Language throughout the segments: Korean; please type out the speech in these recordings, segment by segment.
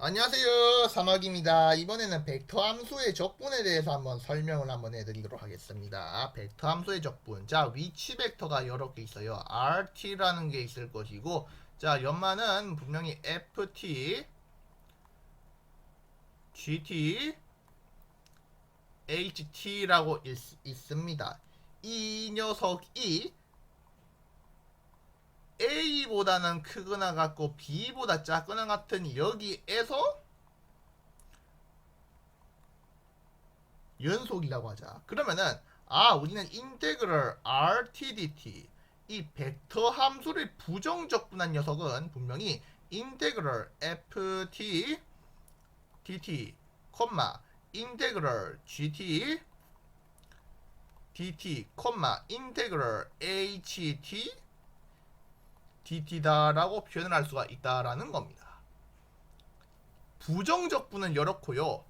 안녕하세요. 사막입니다. 이번에는 벡터 함수의 적분에 대해서 한번 설명을 한번 해드리도록 하겠습니다. 벡터 함수의 적분. 자 위치 벡터가 여러 개 있어요. RT라는 게 있을 것이고 자 연마는 분명히 FT GT HT라고 있, 있습니다. 이 녀석이 A보다는 크거나 같고 B보다 작거나 같은 여기에서 연속이라고 하자. 그러면은 아 우리는 인테그럴 RTDT 이 벡터 함수를 부정적 분한 녀석은 분명히 인테그럴 FT DT 콤마 인테그럴 GT DT 콤마 인테그럴 HT DT다라고 표현을 할 수가 있다라는 겁니다. 부정적분은 이렇고요.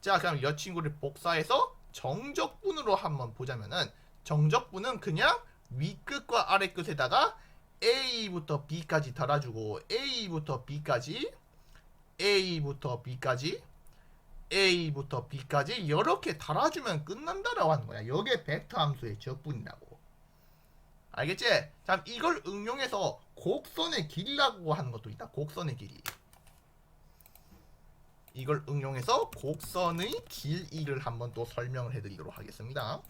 자, 그럼 여 친구를 복사해서 정적분으로 한번 보자면은 정적분은 그냥 위끝과 아래끝에다가 A부터 B까지 달아주고 A부터 B까지 A부터 B까지 A부터 B까지 이렇게 달아주면 끝난다라고 하는 거야. 이게 벡터 함수의 적분이라고. 알겠지? 자, 이걸 응용해서 곡선의 길이라고 하는 것도 있다. 곡선의 길이. 이걸 응용해서 곡선의 길이를 한번 또 설명을 해드리도록 하겠습니다.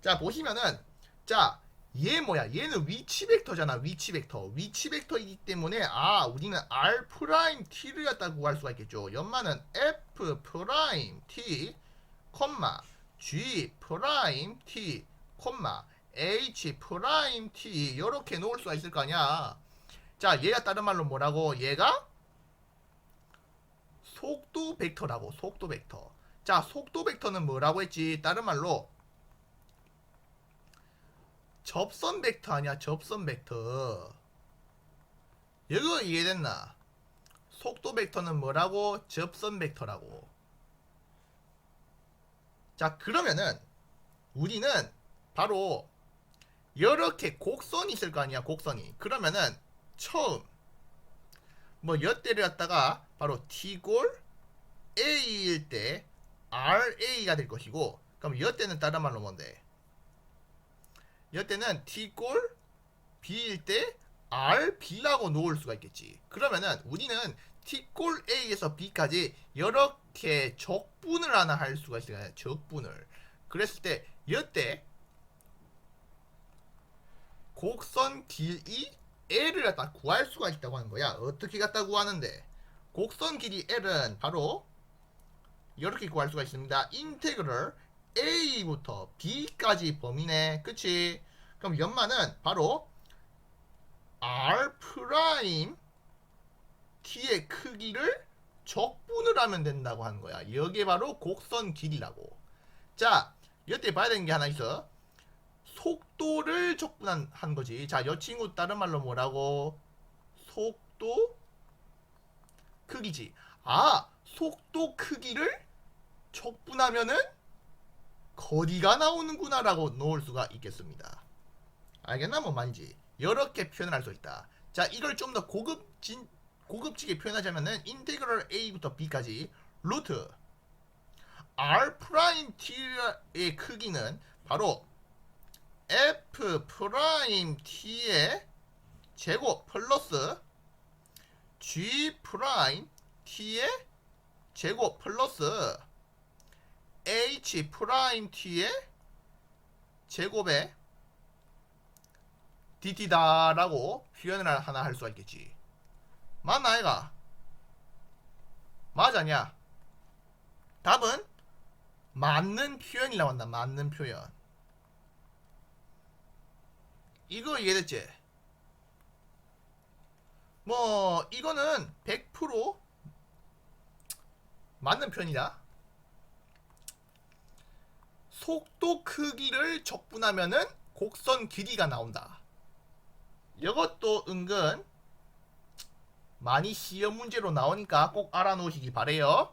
자, 보시면은, 자, 얘 뭐야? 얘는 위치 벡터잖아. 위치 벡터. 위치 벡터이기 때문에, 아, 우리는 R 프라임 T를 갖다 구할 수가 있겠죠. 연마는 F 프라임 T, 콤마, G 프라임 T, 콤마, H 프라임 T 이렇게 놓을 수가 있을 거 아니야. 자, 얘가 다른 말로 뭐라고? 얘가 속도 벡터라고. 속도 벡터. 자, 속도 벡터는 뭐라고 했지? 다른 말로 접선 벡터 아니야? 접선 벡터. 이거 이해됐나? 속도 벡터는 뭐라고? 접선 벡터라고. 자, 그러면은 우리는 바로 이렇게 곡선이 있을 거 아니야 곡선이. 그러면은 처음 뭐 여대를 갖다가 바로 T골 A일 때 RA가 될 것이고 그럼 여대는 다른 말로 뭔데? 여대는 T골 B일 때 RB라고 놓을 수가 있겠지. 그러면은 우리는 T골 A에서 B까지 이렇게 적분을 하나 할 수가 있어요 적분을. 그랬을 때 여대 곡선 길이 L을 갖다 구할 수가 있다고 하는 거야. 어떻게 갖다 구하는데? 곡선 길이 L은 바로 이렇게 구할 수가 있습니다. 인테그럴 A부터 B까지 범위네. 그치? 그럼 연마는 바로 R 프라임 T의 크기를 적분을 하면 된다고 하는 거야. 이게 바로 곡선 길이라고. 자, 이때 봐야 되는 게 하나 있어. 속 도를 적분한 한 거지. 자, 여 친구 다른 말로 뭐라고? 속도 크기지. 아, 속도 크기를 적분하면은 거리가 나오는구나라고 놓을 수가 있겠습니다. 알겠나? 뭔 말인지. 이렇게 표현할 수 있다. 자, 이걸 좀 더 고급진 고급지게 표현하자면은 인테그럴 a부터 b까지 루트 r 프라임 t의 크기는 바로 f 프라임 t의 제곱 플러스 g 프라임 t의 제곱 플러스 h 프라임 t의 제곱의 dt다라고 표현을 하나 할 수가 있겠지. 맞나 아이가? 맞아냐? 답은 맞는 표현이 나왔다. 맞는 표현. 이거 이해됐지? 뭐 이거는 100% 맞는 편이다. 속도 크기를 적분하면은 곡선 길이가 나온다. 이것도 은근 많이 시험 문제로 나오니까 꼭 알아놓으시기 바래요.